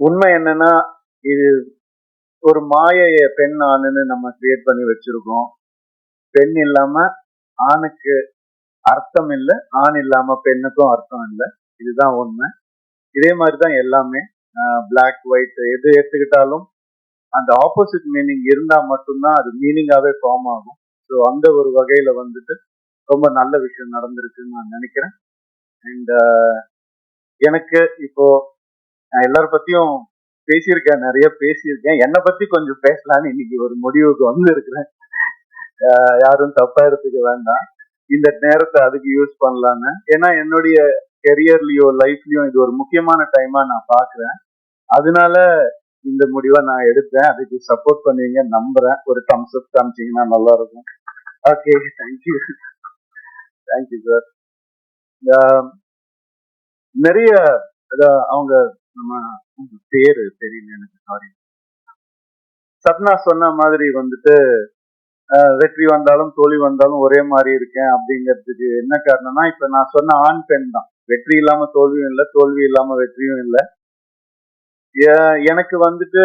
உண்மை என்னன்னா இது ஒரு மாயைய பெண் ஆணுன்னு நம்ம கிரியேட் பண்ணி வச்சிருக்கோம். பெண் இல்லாம ஆணுக்கு அர்த்தம் இல்லை ஆண் இல்லாம பெண்ணுக்கும் அர்த்தம் இல்லை. இதுதான் உண்மை. இதே மாதிரி தான் எல்லாமே பிளாக் ஒயிட் எது எடுத்துக்கிட்டாலும் அந்த ஆப்போசிட் மீனிங் இருந்தா மட்டும்தான் அது மீனிங்காவே ஃபார்ம் ஆகும். ஸோ அந்த ஒரு வகையில வந்துட்டு ரொம்ப நல்ல விஷயம் நடந்திருக்குன்னு நான் நினைக்கிறேன். அண்ட் எனக்கு இப்போ நான் எல்லார பத்தியும் பேசியிருக்கேன் நிறைய பேசியிருக்கேன். என்னை பத்தி கொஞ்சம் பேசலான்னு இன்னைக்கு ஒரு முடிவுக்கு வந்து இருக்கிறேன் யாரும் தப்பா எடுத்துக்க வேண்டாம். இந்த நேரத்தை அதுக்கு யூஸ் பண்ணலான்னு ஏன்னா என்னுடைய கெரியர்லயோ லைஃப்லயோ இது ஒரு முக்கியமான டைமா நான் பாக்குறேன் அதனால இந்த முடிவை நான் எடுத்தேன். அதுக்கு சப்போர்ட் பண்ணுவீங்க நம்புறேன். ஒரு தம்ஸ் அப் காமிச்சிங்கன்னா நல்லா இருக்கும் ஓகே தேங்க்யூ தேங்க்யூ சார் நிறைய அவங்க நம்ம உங்க பேரு தெரியல எனக்கு சாரி சத்னா சொன்ன மாதிரி வந்துட்டு வெற்றி வந்தாலும் தோல்வி வந்தாலும் ஒரே மாதிரி இருக்கேன் அப்படிங்கிறதுக்கு என்ன காரணம்னா இப்ப நான் சொன்ன ஆண் பெண் தான். வெற்றி இல்லாம தோல்வியும் இல்லை தோல்வி இல்லாம வெற்றியும் இல்லை. எனக்கு வந்துட்டு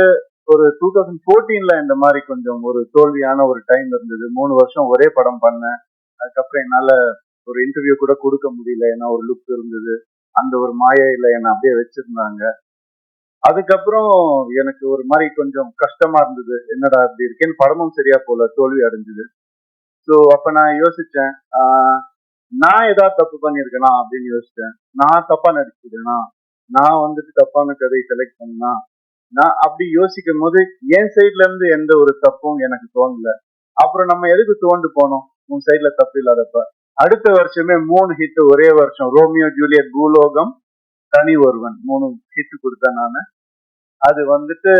ஒரு டூ தௌசண்ட் ஃபோர்டீன்ல இந்த மாதிரி கொஞ்சம் ஒரு தோல்வியான ஒரு டைம் இருந்தது. மூணு வருஷம் ஒரே படம் பண்ணேன். அதுக்கப்புறம் என்னால ஒரு இன்டர்வியூ கூட கொடுக்க முடியல. ஏன்னா ஒரு லுக் இருந்தது. அந்த ஒரு மாயையில என்னை அப்படியே வச்சிருந்தாங்க. அதுக்கப்புறம் எனக்கு ஒரு மாதிரி கொஞ்சம் கஷ்டமா இருந்தது. என்னடா இப்படி இருக்கேன்னு படமும் சரியா போல தோல்வி அடைஞ்சது. ஸோ அப்ப நான் யோசிச்சேன் ஆஹ், நான் ஏதாவது தப்பு பண்ணியிருக்கேனா அப்படின்னு யோசிச்சேன். நான் தப்பா நடிச்சிருக்கேனா? நான் வந்துட்டு தப்பான கதையை செலக்ட் பண்ணா நான் அப்படி யோசிக்கும் போது என் சைட்ல இருந்து எந்த ஒரு தப்பும் எனக்கு தோணல. அப்புறம் நம்ம எதுக்கு தோண்டு போனோம்? உன் சைட்ல தப்பு இல்லாதப்ப. அடுத்த வருஷமே மூணு ஹிட் ஒரே வருஷம். ரோமியோ ஜூலியட் பூலோகம் தனி ஒருவன். மூணு ஹிட் கொடுத்தேன் நான். அது வந்துட்டு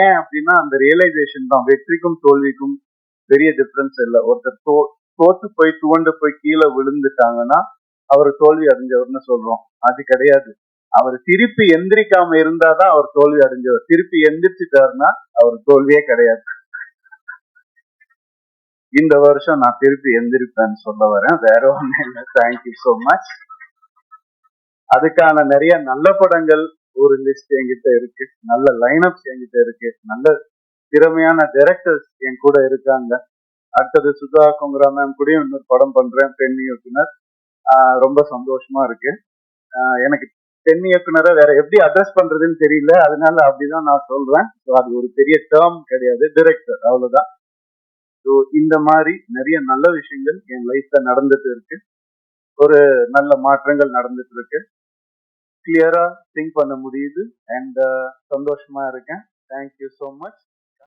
ஏன் அப்படின்னா அந்த ரியலைசேஷன் தான். வெற்றிக்கும் தோல்விக்கும் பெரிய டிஃப்ரென்ஸ் இல்லை. ஒருத்தர் தோ தோத்து போய் துவண்டு போய் கீழே விழுந்துட்டாங்கன்னா அவர் தோல்வி அடைஞ்சவர்னு சொல்றோம். அது கிடையாது. அவர் திருப்பி எந்திரிக்காம இருந்தாதான் அவர் தோல்வி அடைஞ்சவர். திருப்பி எந்திரிச்சிட்டாருன்னா அவர் தோல்வியே கிடையாது. இந்த வருஷம் நான் திருப்பி எந்திருப்பேன்னு சொல்ல வரேன். வேற ஒண்ணு இல்லை. தேங்க்யூ ஸோ மச் அதுக்கான நிறைய நல்ல படங்கள் ஒரு லிஸ்ட் என்கிட்ட இருக்கு. நல்ல லைனப்ஸ் என்கிட்ட இருக்கு. நல்ல திறமையான டைரக்டர்ஸ் என் கூட இருக்காங்க. அடுத்தது சுதா குங்குரா மேம் கூடயும் இன்னொரு படம் பண்றேன். பெண் இயக்குனர். ரொம்ப சந்தோஷமா இருக்கு. எனக்கு பெண் இயக்குனரை வேற எப்படி அட்ரஸ் பண்றதுன்னு தெரியல. அதனால அப்படிதான் நான் சொல்றேன். ஸோ அது ஒரு பெரிய டேர்ம் கிடையாது. டிரெக்டர் அவ்வளவுதான். ஸோ இந்த மாதிரி நிறைய நல்ல விஷயங்கள் என் லைஃப்ல நடந்துட்டு இருக்கு. ஒரு நல்ல மாற்றங்கள் நடந்துட்டு இருக்கு. கிளியரா திங்க் பண்ண முடியுது. அண்ட் uh, சந்தோஷமா இருக்கேன். Thank you so much